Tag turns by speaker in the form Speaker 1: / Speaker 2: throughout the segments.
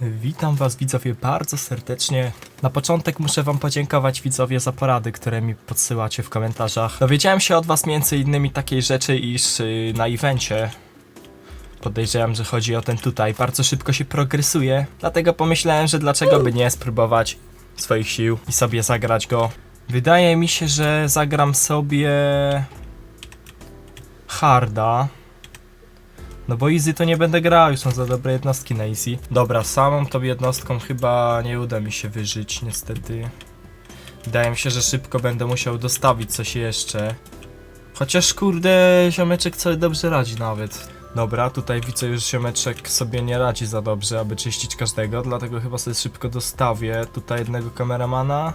Speaker 1: Witam Was widzowie bardzo serdecznie. Na początek muszę Wam podziękować widzowie za porady, które mi podsyłacie w komentarzach. Dowiedziałem się od Was między innymi takiej rzeczy, iż yy, na evencie podejrzewam, że chodzi o ten tutaj, bardzo szybko się progresuje, dlatego pomyślałem, że dlaczego by nie spróbować swoich sił i sobie zagrać go. Wydaje mi się, że zagram sobie harda. No bo easy to nie będę grał, już są za dobre jednostki na easy. Dobra, samą tą jednostką chyba nie uda mi się wyżyć, niestety. Wydaje mi się, że szybko będę musiał dostawić coś jeszcze. Chociaż kurde, ziomeczek sobie dobrze radzi nawet. Dobra, tutaj widzę już ziomeczek sobie nie radzi za dobrze, aby czyścić każdego, dlatego chyba sobie szybko dostawię tutaj jednego kameramana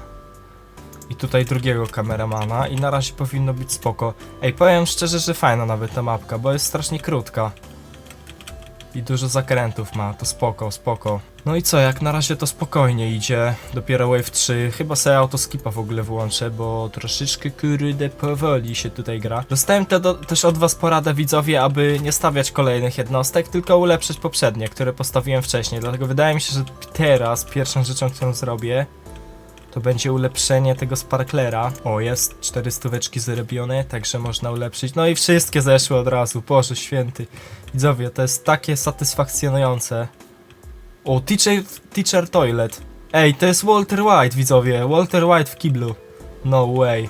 Speaker 1: i tutaj drugiego kameramana i na razie powinno być spoko. Ej, powiem szczerze, że fajna nawet ta mapka, bo jest strasznie krótka. I dużo zakrętów ma, to spoko, spoko. No i co, jak na razie to spokojnie idzie. Dopiero Wave 3. Chyba sobie autoskipa w ogóle włączę, bo troszeczkę kurde powoli się tutaj gra. Dostałem te do, też od was poradę widzowie, aby nie stawiać kolejnych jednostek, tylko ulepszyć poprzednie, które postawiłem wcześniej. Dlatego wydaje mi się, że teraz pierwszą rzeczą, którą zrobię, to będzie ulepszenie tego sparklera. O, jest 400 stóweczki zarobione, także można ulepszyć. No i wszystkie zeszły od razu, Boże święty. Widzowie, to jest takie satysfakcjonujące. O, teacher, teacher toilet. Ej, to jest Walter White, widzowie. Walter White w kiblu. No way.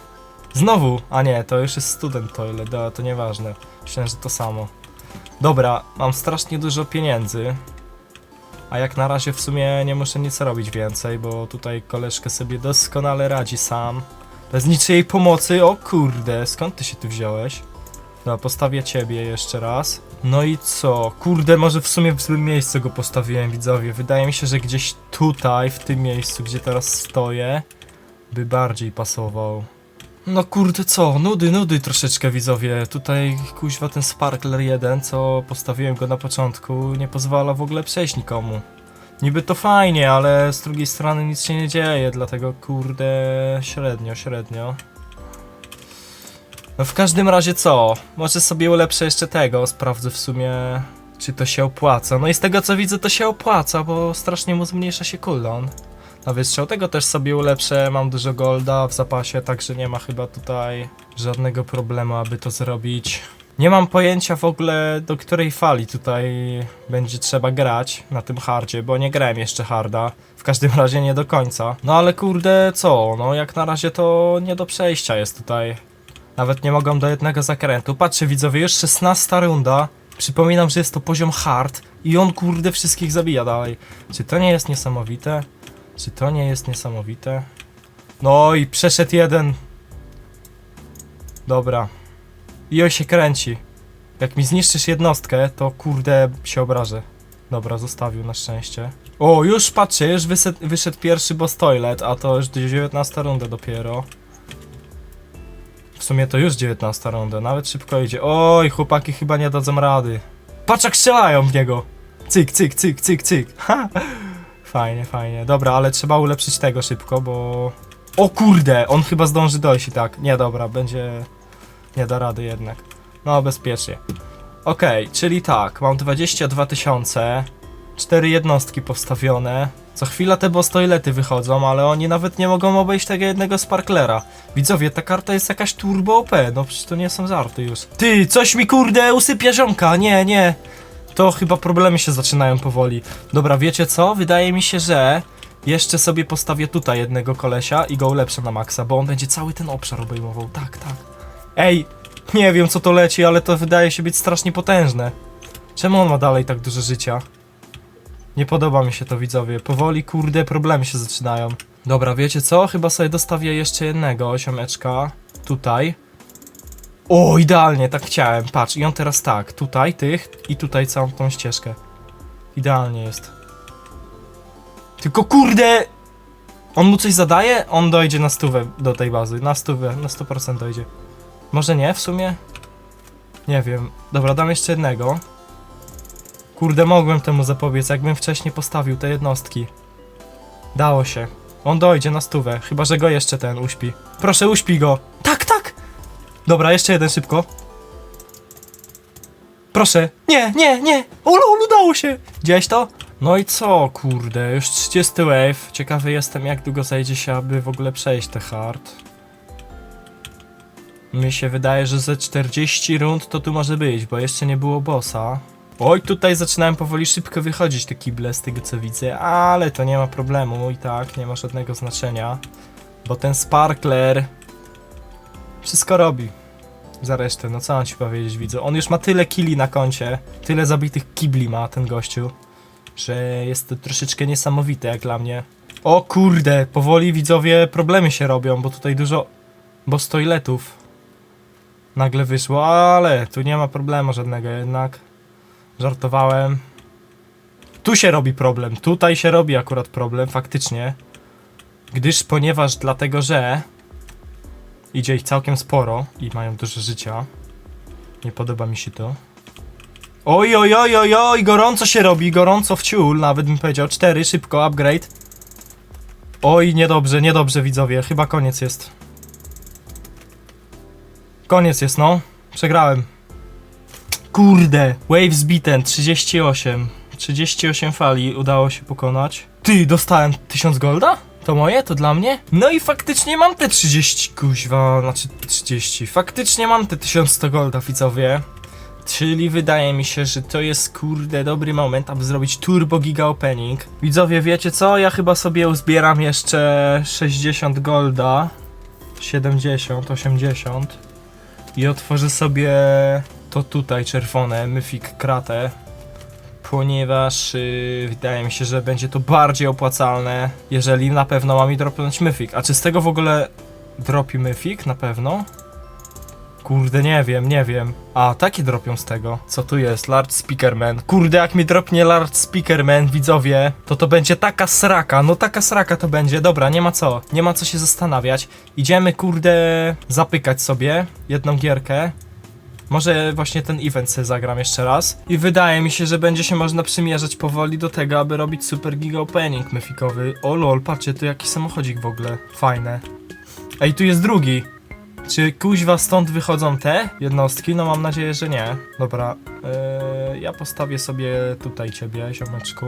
Speaker 1: Znowu, a nie, to już jest student toilet, dobra, to nieważne. Myślałem, że to samo. Dobra, mam strasznie dużo pieniędzy. A jak na razie w sumie nie muszę nic robić więcej, bo tutaj koleżkę sobie doskonale radzi sam. Bez niczyjej pomocy, o kurde, skąd ty się tu wziąłeś? Dobra, postawię ciebie jeszcze raz. No i co? Kurde, może w sumie w złym miejscu go postawiłem, widzowie. Wydaje mi się, że gdzieś tutaj, w tym miejscu, gdzie teraz stoję, by bardziej pasował. No kurde co, nudy, nudy troszeczkę widzowie. Tutaj kuźwa ten Sparkler 1, co postawiłem go na początku, nie pozwala w ogóle przejść nikomu. Niby to fajnie, ale z drugiej strony nic się nie dzieje, dlatego kurde średnio, średnio. No w każdym razie co? Może sobie ulepszę jeszcze tego, sprawdzę w sumie czy to się opłaca. No i z tego co widzę to się opłaca, bo strasznie mu zmniejsza się cooldown. Na wystrzał tego też sobie ulepszę, mam dużo golda w zapasie, także nie ma chyba tutaj żadnego problemu, aby to zrobić. Nie mam pojęcia w ogóle do której fali tutaj będzie trzeba grać na tym hardzie, bo nie grałem jeszcze harda. W każdym razie nie do końca. No ale kurde co, no jak na razie to nie do przejścia jest tutaj. Nawet nie mogą do jednego zakrętu. Patrzcie widzowie, już 16 runda. Przypominam, że jest to poziom hard i on kurde wszystkich zabija dalej. Czy to nie jest niesamowite? Czy to nie jest niesamowite? No i przeszedł jeden. Dobra. I on się kręci. Jak mi zniszczysz jednostkę, to kurde się obrażę. Dobra, zostawił na szczęście. O, już patrzcie, już wyszedł, pierwszy boss toilet, a to już 19 runda dopiero. W sumie to już 19 runda, nawet szybko idzie. Oj, chłopaki chyba nie dadzą rady. Patrz jak strzelają w niego. Cyk, cyk, cyk, cyk, cyk. Ha! Fajnie, fajnie. Dobra, ale trzeba ulepszyć tego szybko, bo... O kurde, on chyba zdąży dojść i tak. Nie, dobra, będzie... Nie da rady jednak. No, bezpiecznie. Okej, czyli tak, mam 22 tysiące, cztery jednostki powstawione. Co chwila te boss toilety wychodzą, ale oni nawet nie mogą obejść tego jednego sparklera. Widzowie, ta karta jest jakaś turbo OP, no przecież to nie są żarty już. Ty, coś mi kurde usypia ziomka, nie, nie. To chyba problemy się zaczynają powoli. Dobra, wiecie co? Wydaje mi się, że jeszcze sobie postawię tutaj jednego kolesia i go ulepszę na maksa, bo on będzie cały ten obszar obejmował. Tak, tak. Ej, nie wiem co to leci, ale to wydaje się być strasznie potężne. Czemu on ma dalej tak dużo życia? Nie podoba mi się to widzowie. Powoli, kurde, problemy się zaczynają. Dobra, wiecie co? Chyba sobie dostawię jeszcze jednego osiomeczka. Tutaj. O, idealnie, tak chciałem. Patrz, i on teraz tak, tutaj tych i tutaj całą tą ścieżkę. Idealnie jest. Tylko kurde! On mu coś zadaje? On dojdzie na stówę do tej bazy. Na stówę, na 100% dojdzie. Może nie, w sumie? Nie wiem. Dobra, dam jeszcze jednego. Kurde, mogłem temu zapobiec, jakbym wcześniej postawił te jednostki. Dało się. On dojdzie na stówę, chyba że go jeszcze ten uśpi. Proszę, uśpi go. Dobra, jeszcze jeden szybko. Proszę. Nie, nie, nie! Olu, udało się! Widziałeś to? No i co, kurde, już 30 wave. Ciekawy jestem, jak długo zajdzie się, aby w ogóle przejść te hard. Mi się wydaje, że ze 40 rund to tu może być, bo jeszcze nie było bossa. Oj, tutaj zaczynałem powoli szybko wychodzić te kible z tego co widzę, ale to nie ma problemu i tak, nie ma żadnego znaczenia. Bo ten Sparkler wszystko robi. Za resztę, no co mam ci powiedzieć, widzę. On już ma tyle killi na koncie, tyle zabitych kibli ma ten gościu, że jest to troszeczkę niesamowite jak dla mnie. O kurde, powoli widzowie problemy się robią, bo tutaj dużo boss toiletów nagle wyszło, ale tu nie ma problemu żadnego jednak. Żartowałem. Tu się robi problem, tutaj się robi akurat problem, faktycznie. Gdyż, ponieważ dlatego, że idzie ich całkiem sporo i mają dużo życia. Nie podoba mi się to. Oj, oj, oj, oj, oj, gorąco się robi, gorąco w ciul, nawet bym powiedział. Cztery, szybko, upgrade. Oj, niedobrze, niedobrze widzowie, chyba koniec jest. Koniec jest, no. Przegrałem. Kurde, waves beaten, 38. 38 fali udało się pokonać. Ty, dostałem 1000 golda? To moje? To dla mnie? No i faktycznie mam te 30, kuźwa, znaczy 30. Faktycznie mam te 1100 golda, widzowie. Czyli wydaje mi się, że to jest kurde dobry moment, aby zrobić turbo giga opening. Widzowie, wiecie co? Ja chyba sobie uzbieram jeszcze 60 golda. 70, 80. I otworzę sobie to tutaj czerwone, Mythic Kratę. Ponieważ yy, wydaje mi się, że będzie to bardziej opłacalne, jeżeli na pewno ma mi dropnąć Mythic. A czy z tego w ogóle dropi Mythic? Na pewno? Kurde, nie wiem, nie wiem. A, takie dropią z tego. Co tu jest? Large Speakerman. Kurde, jak mi dropnie Large Speakerman, widzowie, to to będzie taka sraka. No taka sraka to będzie. Dobra, nie ma co. Nie ma co się zastanawiać. Idziemy, kurde, zapykać sobie jedną gierkę. Może właśnie ten event sobie zagram jeszcze raz. I wydaje mi się, że będzie się można przymierzać powoli do tego, aby robić super giga opening myfikowy. O lol, patrzcie, tu jaki samochodzik w ogóle. Fajne. Ej, tu jest drugi. Czy kuźwa stąd wychodzą te jednostki? No mam nadzieję, że nie. Dobra, yy, ja postawię sobie tutaj ciebie, ziomeczku.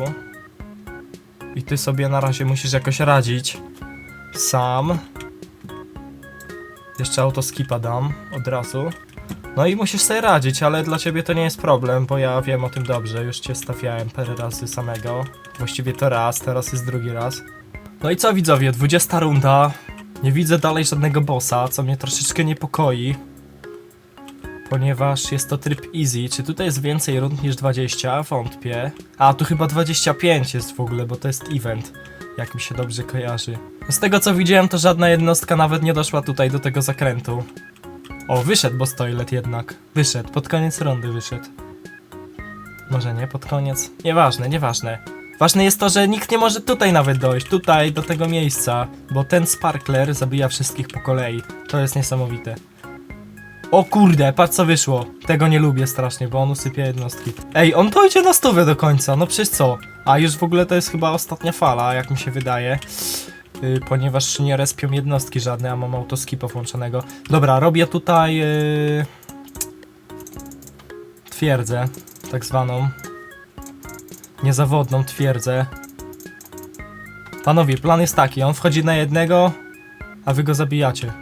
Speaker 1: I ty sobie na razie musisz jakoś radzić. Sam. Jeszcze autoskipa dam od razu. No i musisz sobie radzić, ale dla ciebie to nie jest problem, bo ja wiem o tym dobrze. Już cię stawiałem parę razy samego. Właściwie to raz, teraz jest drugi raz. No i co widzowie, 20 runda. Nie widzę dalej żadnego bossa, co mnie troszeczkę niepokoi. Ponieważ jest to tryb easy. Czy tutaj jest więcej rund niż 20? Wątpię. A, tu chyba 25 jest w ogóle, bo to jest event. Jak mi się dobrze kojarzy. Z tego co widziałem, to żadna jednostka nawet nie doszła tutaj do tego zakrętu. O, wyszedł boss toilet jednak. Wyszedł, pod koniec rundy wyszedł. Może nie, pod koniec. Nieważne, nieważne. Ważne jest to, że nikt nie może tutaj nawet dojść, tutaj, do tego miejsca, bo ten Sparkler zabija wszystkich po kolei. To jest niesamowite. O kurde, patrz co wyszło. Tego nie lubię strasznie, bo on usypia jednostki. Ej, on dojdzie na stówę do końca, no przecież co? A już w ogóle to jest chyba ostatnia fala, jak mi się wydaje. Yy, ponieważ nie respią jednostki żadne, a mam autoskipa włączonego. Dobra, robię tutaj... Yy... Twierdzę, tak zwaną niezawodną twierdzę. Panowie, plan jest taki, on wchodzi na jednego, a wy go zabijacie.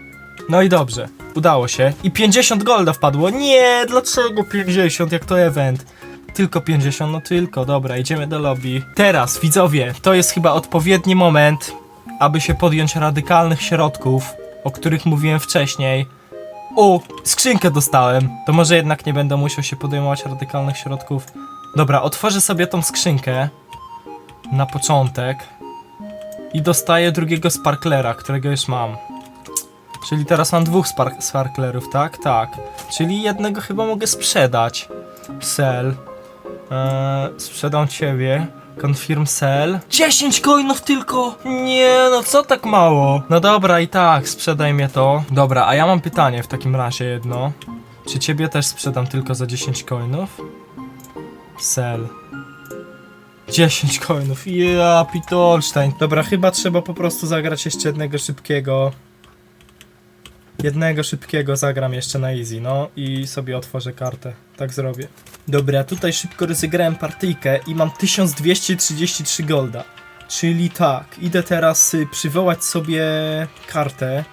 Speaker 1: No i dobrze, udało się. I 50 golda wpadło. Nie, dlaczego 50, jak to event? Tylko 50, no tylko, dobra, idziemy do lobby. Teraz, widzowie, to jest chyba odpowiedni moment, aby się podjąć radykalnych środków, o których mówiłem wcześniej. O, skrzynkę dostałem. To może jednak nie będę musiał się podejmować radykalnych środków. Dobra, otworzę sobie tą skrzynkę na początek i dostaję drugiego sparklera, którego już mam. Czyli teraz mam dwóch spark sparklerów, tak? Tak. Czyli jednego chyba mogę sprzedać. Sell. Eee, sprzedam ciebie. Confirm sell. 10 coinów tylko! Nie, no co tak mało? No dobra, i tak, sprzedaj mnie to. Dobra, a ja mam pytanie w takim razie jedno. Czy ciebie też sprzedam tylko za 10 coinów? Sell. 10 coinów. Ja, Pitolstein. Dobra, chyba trzeba po prostu zagrać jeszcze jednego szybkiego. Jednego szybkiego zagram jeszcze na easy, no i sobie otworzę kartę. Tak zrobię. Dobra, tutaj szybko rozegrałem partyjkę i mam 1233 golda. Czyli tak, idę teraz y, przywołać sobie kartę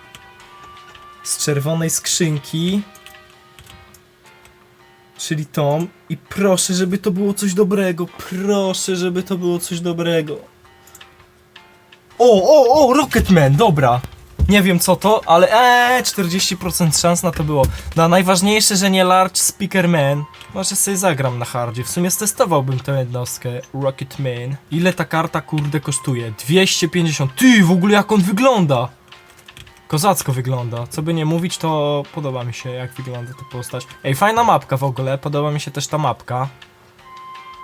Speaker 1: z czerwonej skrzynki. Czyli tą. I proszę, żeby to było coś dobrego. Proszę, żeby to było coś dobrego. O, o, o, Rocketman, dobra. Nie wiem co to, ale eee, 40% szans na to było. No, najważniejsze, że nie Large Speaker Man. Może sobie zagram na hardzie. W sumie stestowałbym tę jednostkę Rocketman. Ile ta karta kurde kosztuje? 250. Ty, w ogóle jak on wygląda! Kozacko wygląda. Co by nie mówić, to podoba mi się jak wygląda ta postać. Ej, fajna mapka w ogóle. Podoba mi się też ta mapka.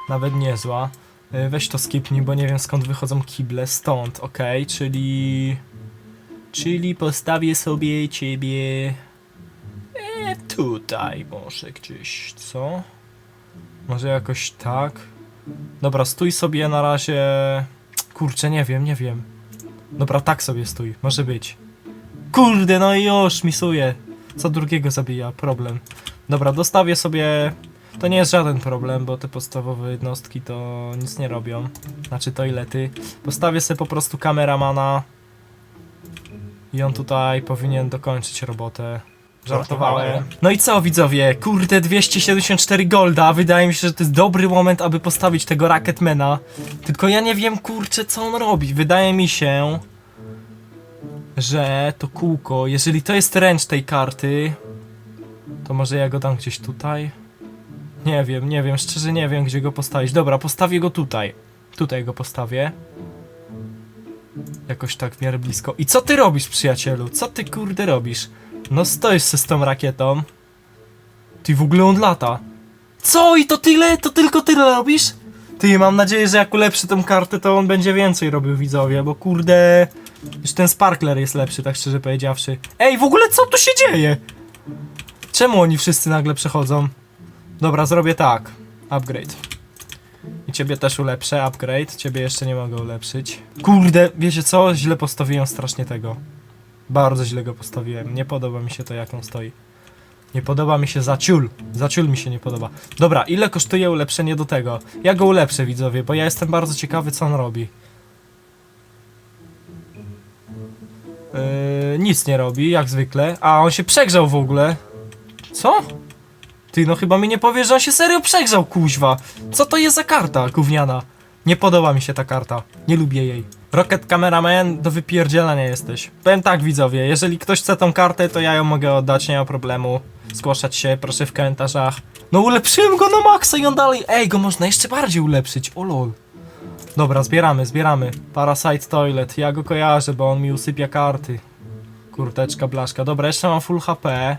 Speaker 1: Nawet niezła. Y, Weź to skipnij, bo nie wiem skąd wychodzą kible. Stąd, okej, czyli... Czyli postawię sobie ciebie... E, tutaj może gdzieś, co? Może jakoś tak? Dobra, stój sobie na razie... Kurczę, nie wiem, nie wiem. Dobra, tak sobie stój, może być. Kurde, no i już, misuję. Co drugiego zabija, problem. Dobra, dostawię sobie... To nie jest żaden problem, bo te podstawowe jednostki to nic nie robią. Znaczy to ile ty. Postawię sobie po prostu kameramana. I on tutaj powinien dokończyć robotę. Żartowałem. No i co widzowie? Kurde, 274 golda. Wydaje mi się, że to jest dobry moment, aby postawić tego Rocketmana. Tylko ja nie wiem, kurczę, co on robi. Wydaje mi się, że to kółko, jeżeli to jest ręcz tej karty, to może ja go dam gdzieś tutaj? Nie wiem, nie wiem, szczerze nie wiem, gdzie go postawić. Dobra, postawię go tutaj. Tutaj go postawię. Jakoś tak w miarę blisko. I co ty robisz, przyjacielu? Co ty kurde robisz? No stoisz se z tą rakietą. Ty w ogóle on lata. Co? I to tyle? To tylko tyle robisz? Ty, mam nadzieję, że jak ulepszy tą kartę, to on będzie więcej robił widzowie, bo kurde... Już ten Sparkler jest lepszy, tak szczerze powiedziawszy. Ej, w ogóle co tu się dzieje? Czemu oni wszyscy nagle przechodzą? Dobra, zrobię tak. Upgrade. I ciebie też ulepszę, upgrade. Ciebie jeszcze nie mogę ulepszyć. Kurde, wiecie co? Źle postawiłem strasznie tego. Bardzo źle go postawiłem. Nie podoba mi się to, jak on stoi. Nie podoba mi się za ciul. Za ciul mi się nie podoba. Dobra, ile kosztuje ulepszenie do tego? Ja go ulepszę, widzowie, bo ja jestem bardzo ciekawy, co on robi. Yy, nic nie robi, jak zwykle. A, on się przegrzał w ogóle. Co? Ty, no chyba mi nie powiesz, że on się serio przegrzał, kuźwa. Co to jest za karta, gówniana? Nie podoba mi się ta karta. Nie lubię jej. Rocket Cameraman, do wypierdzielania jesteś. Powiem tak, widzowie, jeżeli ktoś chce tą kartę, to ja ją mogę oddać, nie ma problemu. Zgłaszać się, proszę w komentarzach. No ulepszyłem go na maksa i on dalej... Ej, go można jeszcze bardziej ulepszyć, o lol. Dobra, zbieramy, zbieramy. Parasite Toilet, ja go kojarzę, bo on mi usypia karty. Kurteczka, blaszka. Dobra, jeszcze mam full HP.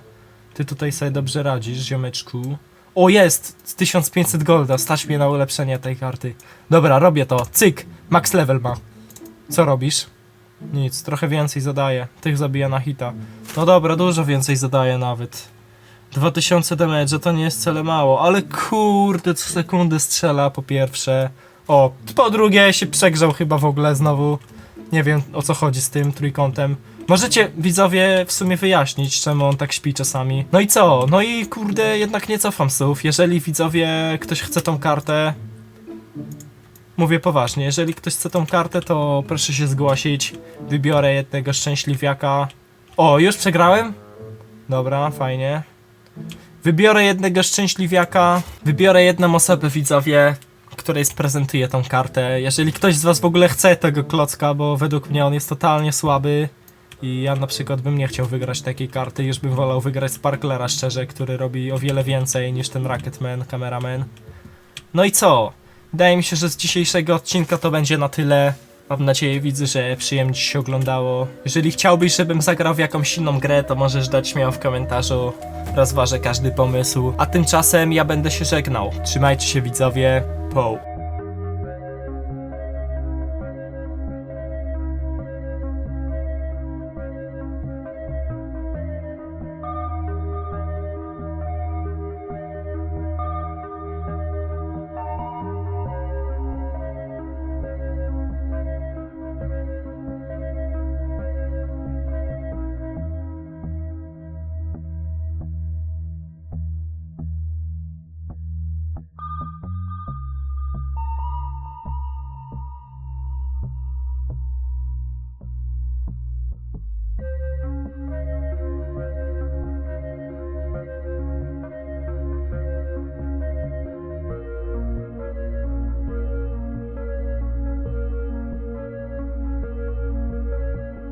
Speaker 1: Ty tutaj sobie dobrze radzisz, ziomeczku. O, jest! Z 1500 golda, stać mnie na ulepszenie tej karty. Dobra, robię to. Cyk! Max level ma. Co robisz? Nic, trochę więcej zadaję. Tych zabija na hita. No dobra, dużo więcej zadaję nawet. 2000 damage, to nie jest wcale mało, ale kurde, co sekundę strzela po pierwsze. O, po drugie się przegrzał chyba w ogóle znowu. Nie wiem o co chodzi z tym trójkątem. Możecie widzowie w sumie wyjaśnić, czemu on tak śpi czasami. No i co? No i kurde, jednak nie cofam słów. Jeżeli widzowie ktoś chce tą kartę. Mówię poważnie, jeżeli ktoś chce tą kartę, to proszę się zgłosić. Wybiorę jednego szczęśliwiaka. O, już przegrałem? Dobra, fajnie. Wybiorę jednego szczęśliwiaka. Wybiorę jedną osobę, widzowie, której sprezentuję tą kartę. Jeżeli ktoś z was w ogóle chce tego klocka, bo według mnie on jest totalnie słaby. I ja na przykład bym nie chciał wygrać takiej karty, już bym wolał wygrać Sparklera szczerze, który robi o wiele więcej niż ten Rocketman, kameraman. No i co? Wydaje mi się, że z dzisiejszego odcinka to będzie na tyle. Mam nadzieję, widzę, że przyjemnie ci się oglądało. Jeżeli chciałbyś, żebym zagrał w jakąś inną grę, to możesz dać śmiało w komentarzu. Rozważę każdy pomysł. A tymczasem ja będę się żegnał. Trzymajcie się widzowie. Po.